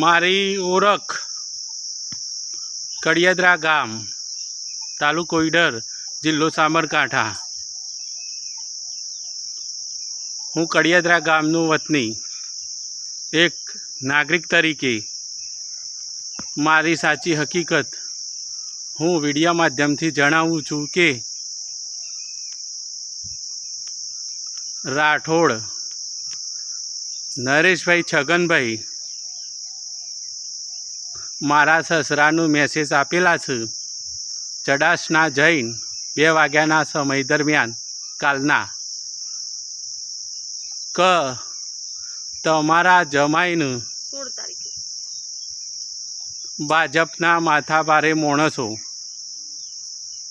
મારી ઓળખ. કડિયાદરા ગામ, તાલુકો ઈડર, જિલ્લો સાબરકાંઠા. હું કડિયાદરા ગામનું વતની. એક નાગરિક તરીકે મારી સાચી હકીકત હું વિડીયા માધ્યમથી જણાવું છું કે રાઠોડ, નરેશભાઈ છગનભાઈ મારા સસરાનું મેસેજ આપેલા છે. ચડાસના જૈન બે વાગ્યાના સમય દરમિયાન કાલના. ક તમારા જમાઈનું ભાજપના માથાભારે માણસો.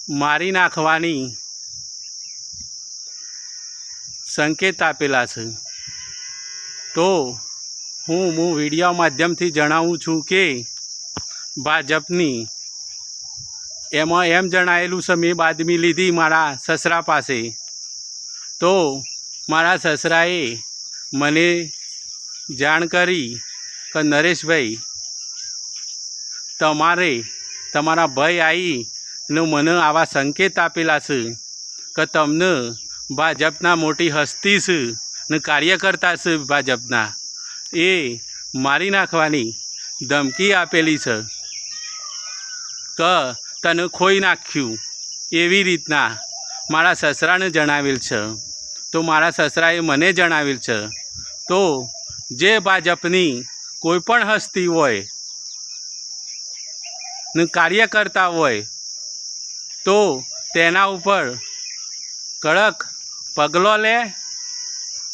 મારી નાખવાની સંકેત આપેલા છે. તો હું હું વીડિયો માધ્યમથી જણાવું છું કે ભાજપની. એમાં એમ જણાયેલું છે, મેં બાદમી લીધી મારા સસરા પાસે. તો મારા સસરાએ મને જાણ કરી કે, નરેશભાઈ, તમારે, તમારા ભાઈ આવી ને મને આવા સંકેત આપેલા છે કે તમને ભાજપના મોટી હસ્તી છે ને કાર્યકર્તા છે ભાજપના. એ મારી નાખવાની ધમકી આપેલી છે. કે, તને ખોઈ નાખ્યું. એવી રીતના મારા સસરાને જણાવેલ છે. તો મારા સસરાએ મને જણાવેલ છે. તો જે ભાજપની કોઈ પણ હસ્તી હોય ને કાર્ય કરતા હોય, તો તેના ઉપર કડક પગલો લે.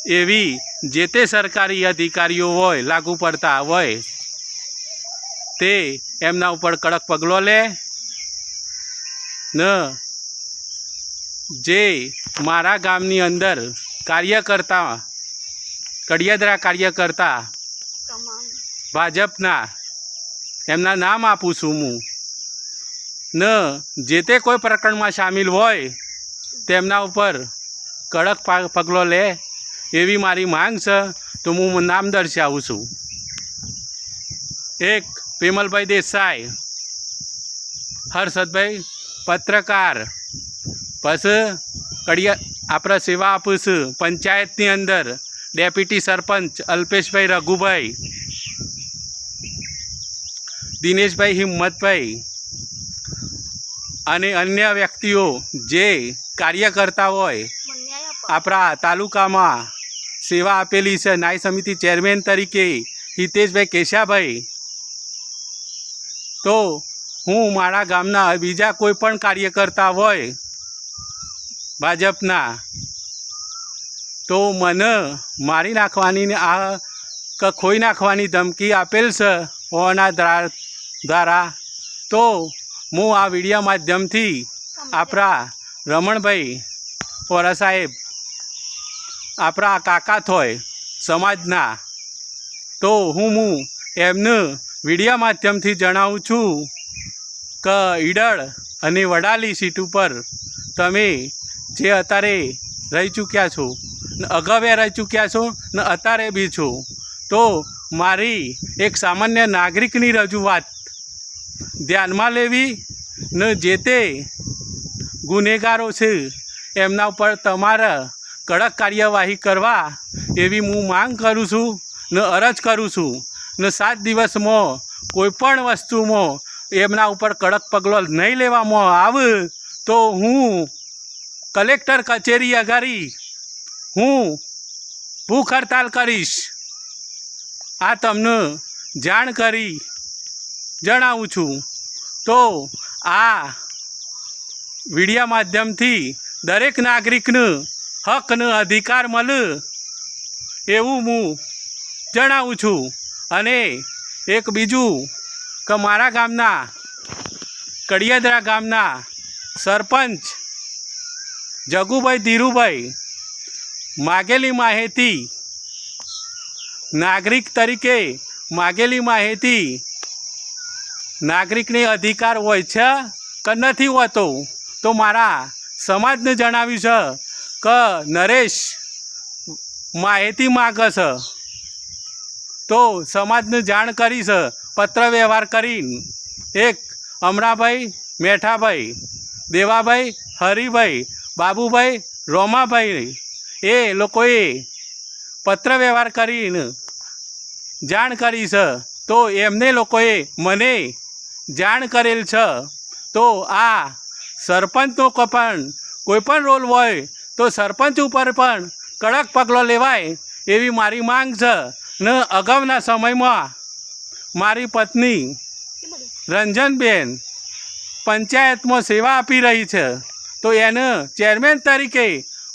એવી જે તે સરકારી અધિકારીઓ હોય, લાગુ પડતા હોય તે એમના ઉપર કડક પગલો લે. ન. જે મારા ગામની અંદર કાર્ય કરતા કડિયાદરા કાર્ય કરતા ભાજપના એમના નામ આપું છું હું. ન. જે તે કોઈ પ્રકરણમાં સામેલ હોય તેમના ઉપર કડક પગલો લે એવી મારી માંગ છે તો હું નામ દર્શાવું છું. એક પેમલભાઈ દેસાઈ, હર્ષદભાઈ પત્રકાર પછી કડિયા આપણે સેવા આપીશું પંચાયતની અંદર, ડેપ્યુટી સરપંચ અલ્પેશભાઈ રઘુભાઈ, દિનેશભાઈ હિંમતભાઈ અને અન્ય વ્યક્તિઓ જે કાર્ય કરતા હોય, આપણા તાલુકામાં સેવા આપેલી છે. ન્યાય સમિતિ ચેરમેન તરીકે હિતેશભાઈ કેશાભાઈ તો હું મારા ગામના બીજા કોઈ પણ કાર્યકર્તા હોય, ભાજપના, તો મને મારી નાખવાની આ ક ખોઈ નાખવાની ધમકી આપેલ છે દ્રા- દ્વારા. તો હું આ વીડિયો માધ્યમથી આપણા રમણભાઈ પોરા સાહેબ આપણા કાકા થોય સમાજના, તો હું હું એમને વીડિયો માધ્યમથી જણાવું છું કે ઈડળ અને વડાલી સીટ ઉપર તમે જે અત્યારે રહી ચૂક્યા છો, ને અગાઉ રહી ચૂક્યા છો, ને અત્યારે બી છો, તો મારી એક સામાન્ય નાગરિકની રજૂઆત ધ્યાનમાં લેવી, ને જે તે ગુનેગારો છે, એમના ઉપર તમારે કડક કાર્યવાહી કરવા એવી હું માંગ કરું છું, ને અરજ કરું છું. ને સાત દિવસમાં, કોઈ પણ વસ્તુમાં, એમના ઉપર કડક પગલો નહીં લેવામાં આવે, તો હું કલેક્ટર કચેરી અગાડી હું ભૂખ હડતાલ કરીશ. આ તમને જાણ કરી જણાવું છું. તો આ વિડીયા માધ્યમથી દરેક નાગરિકને હકને અધિકાર મળે એવું હું જણાવું છું. અને એક બીજું કે મારા ગામના, કડિયાદરા ગામના સરપંચ જગુભાઈ ધીરુભાઈ માગેલી માહિતી નાગરિક તરીકે માગેલી માહિતી નાગરિકને અધિકાર હોય છે કે નથી હોતો, તો મારા સમાજને જણાવ્યું છે કે નરેશ માહિતી માગે છે. તો સમાજને જાણ કરી છે પત્ર વ્યવહાર કરીને. એક, અમરાભાઈ મેઠાભાઈ, દેવાભાઈ હરિભાઈ, બાબુભાઈ રોમાભાઈ. એ લોકોએ પત્ર વ્યવહાર કરીને જાણ કરી છે તો એમને લોકોએ મને જાણ કરેલ છે. તો આ સરપંચનો પણ કોઈપણ રોલ હોય, તો સરપંચ ઉપર પણ કડક પગલો લેવાય એવી મારી માંગ છે. ને, અગાઉના સમયમાં મારી પત્ની રંજનબેન પંચાયતમાં સેવા આપી રહી છે. તો એને ચેરમેન તરીકે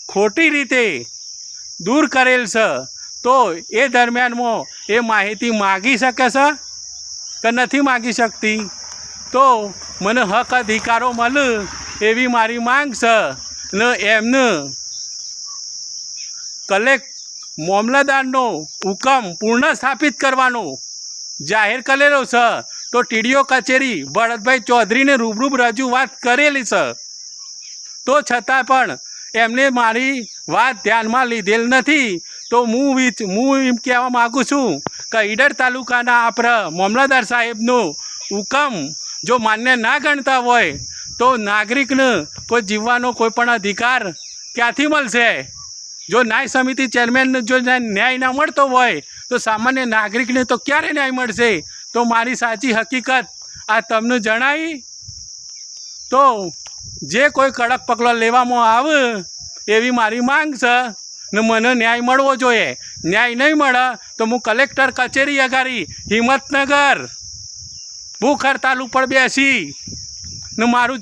ખોટી રીતે દૂર કરેલ છે. તો એ દરમિયાનમાં એ માહિતી માગી શકે છે કે નથી માગી શકતી? તો મને હક અધિકારો મળે એવી મારી માંગ છે. ને એમને કલેક્ટ મામલતદારનો હુકમ પૂર્ણ સ્થાપિત કરવાનો. જાહેર કરેલો છે તો ટીડીઓ કચેરી ભરતભાઈ ચૌધરીને રૂબરૂબ રજૂઆત કરેલી છે તો છતાં પણ એમને મારી વાત ધ્યાનમાં લીધેલ નથી. તો હું વિચ, હું એમ કહેવા માગું છું કે ઈડર તાલુકાના આપણા મામલતદાર સાહેબનો હુકમ જો માન્ય ના ગણતા હોય, તો નાગરિકને કોઈ જીવવાનો કોઈ પણ અધિકાર ક્યાંથી મળશે? જો ન્યાય સમિતિ ચેરમેનને જો ન્યાય ના મળતો હોય, તો સામાન્ય નાગરિકને તો ક્યારે ન્યાય મળશે? તો મારી સાચી હકીકત આ તમને જણાવી. તો જે કોઈ કડક પગલો લેવામાં આવે, એવી મારી માંગ છે. ને મને ન્યાય મળવો જોઈએ. ન્યાય નહીં મળે, તો હું કલેક્ટર કચેરી અગાડી, હિંમતનગર ભૂખ હડતાલ ઉપર બેસી. ને મારું